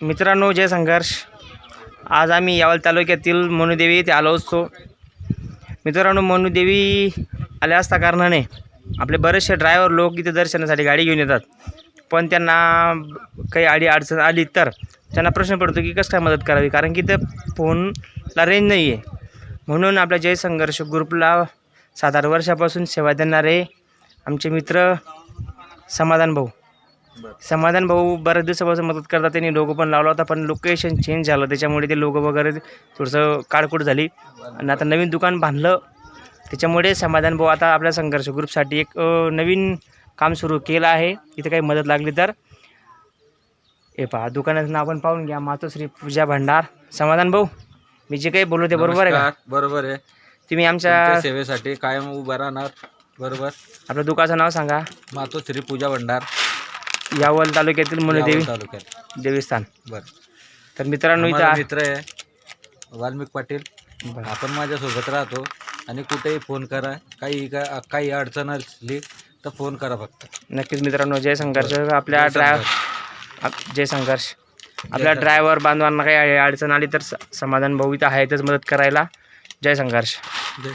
मित्रांनो जय संघर्ष. आज आम्ही यावल तालुक्यातील मनुदेवी येथे आलो असतो. मित्रांनो मनुदेवी आल्या असता कारणाने आपले बरेचसे ड्रायव्हर लोक इथे दर्शनासाठी गाडी घेऊन येतात. पण त्यांना काही आडी अडचण आली तर त्यांना प्रश्न पडतो की कसं काय मदत करावी? कारण की ते फोनला रेंज नाही आहे म्हणून आपल्या जय संघर्ष ग्रुपला सात आठ वर्षापासून सेवा देणारे आमचे मित्र समाधान भाऊ. समाधान भाऊ बऱ्याच दिवसापासून मदत करतात त्यांनी लोगो पण लावला होता पण लोकेशन चेंज झालं. त्याच्यामुळे ते लोगो वगैरे थोडंसं काळकूट झाली. आणि आता नवीन दुकान बांधलं. त्याच्यामुळे समाधान भाऊ आता आपल्या संघर्ष ग्रुपसाठी एक नवीन काम सुरू केलं आहे. इथे काही मदत लागली तर. हे पहा दुकानाचं नाव पण पाहून घ्या. मातोश्री पूजा भंडार. समाधान भाऊ मी जे काही बोललो ते बरोबर आहे का. बरोबर आहे. तुम्ही आमच्या सेवेसाठी कायम उभा राहणार बरोबर. आपल्या दुकानाचं नाव सांगा. मातोश्री पूजा भंडार. यावल तालुक्यातील मनुदेवी यावल तालुक्यात. देवीस्थान. बर. तर मित्रांनो इथं माझा आ- मित्र आहे वाल्मिक पाटील. बरं. आपण माझ्यासोबत राहतो आणि कुठेही फोन करा. काही का काही अडचण असली तर फोन करा फक्त. नक्कीच मित्रांनो जय संघर्ष. आपल्या जय ड्राय. आप- जय संघर्ष. आपल्या ड्रायव्हर बांधवांना काही अडचण आली तर स- समाधान भाऊ इथं आहेतच मदत करायला. जय संघर्ष. जय.